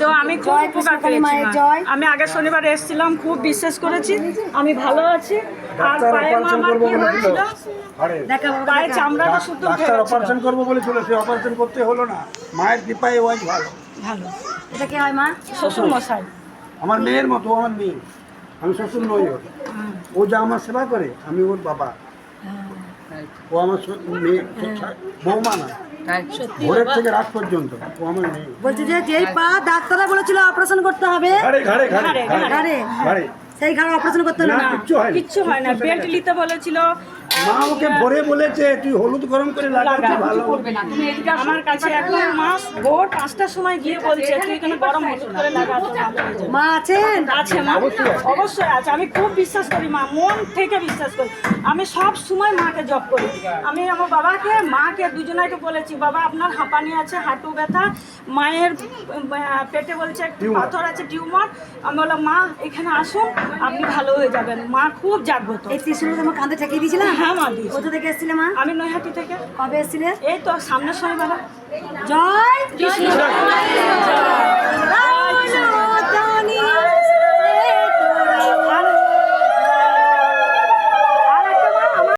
তো আমি খুব উপকার পেয়েছি। আমি আগের শনিবার এসেছিলাম খুব বিশ্বাস করেছি। আমি ভালো আছি। আর পায়ে অপারেশন আমার করব কি হয়েছিল? পায়ে চামড়াটা শুদ্ধ ডাক্তার অপারেশন করব সে অপারেশন করতে হলো না। মায়ের কৃপায় ভালো। ভালো। এটা কে হয় মা? শ্বশুর মশাই। আমার মেয়ের মতো আমার মেয়ে। আমি শ্বশুর নই ও যা আমার সেবা করে আমি ওর বাবা। ও আমার মেয়ে বৌমা না। ভোরের থেকে রাত পর্যন্ত ও আমার মেয়ে। বলছে যে যেই পা ডাক্তাররা বলেছিল অপারেশন করতে হবে ঘাড়ে সেই ঘাড়ে অপারেশন করতে হলো না, না কিচ্ছু হয় না। কিচ্ছু হয় না বেল্ট নিতে বলেছিল মা ওকে ভোরে বলেছে তুই হলুদ গরম করে লাগাচ্ছি ভালো আমার কাছে এখন মাস ভোর পাঁচটার সময় গিয়ে বলছে তুই এখানে গরম হলুদ করে লাগা তোর ভালো হয়ে যাবে। মা আছেন? আছে মা। অবশ্যই আছে। আমি খুব বিশ্বাস করি মা মন থেকে বিশ্বাস করি। আমি সব সময় মাকে জব করি। আমি আমার বাবাকে মাকে দুজনাকে বলেছি বাবা আপনার হাঁপানি আছে হাঁটু ব্যথা মায়ের পেটে বলছে একটু পাথর আছে টিউমার। আমি বললাম মা এখানে আসুন আপনি ভালো হয়ে যাবেন। মা খুব জাগ্রত। এই ত্রিশুল আমার কাঁধে ঠেকিয়ে দিয়েছিলাম। হ্যাঁ মা দিয়েছি। কোথা থেকে এসেছিলে মা? আমি নৈহাটি থেকে। কবে এসেছিলে? এই তো সামনের শনিবার। জয় কৃষ্ণ জয়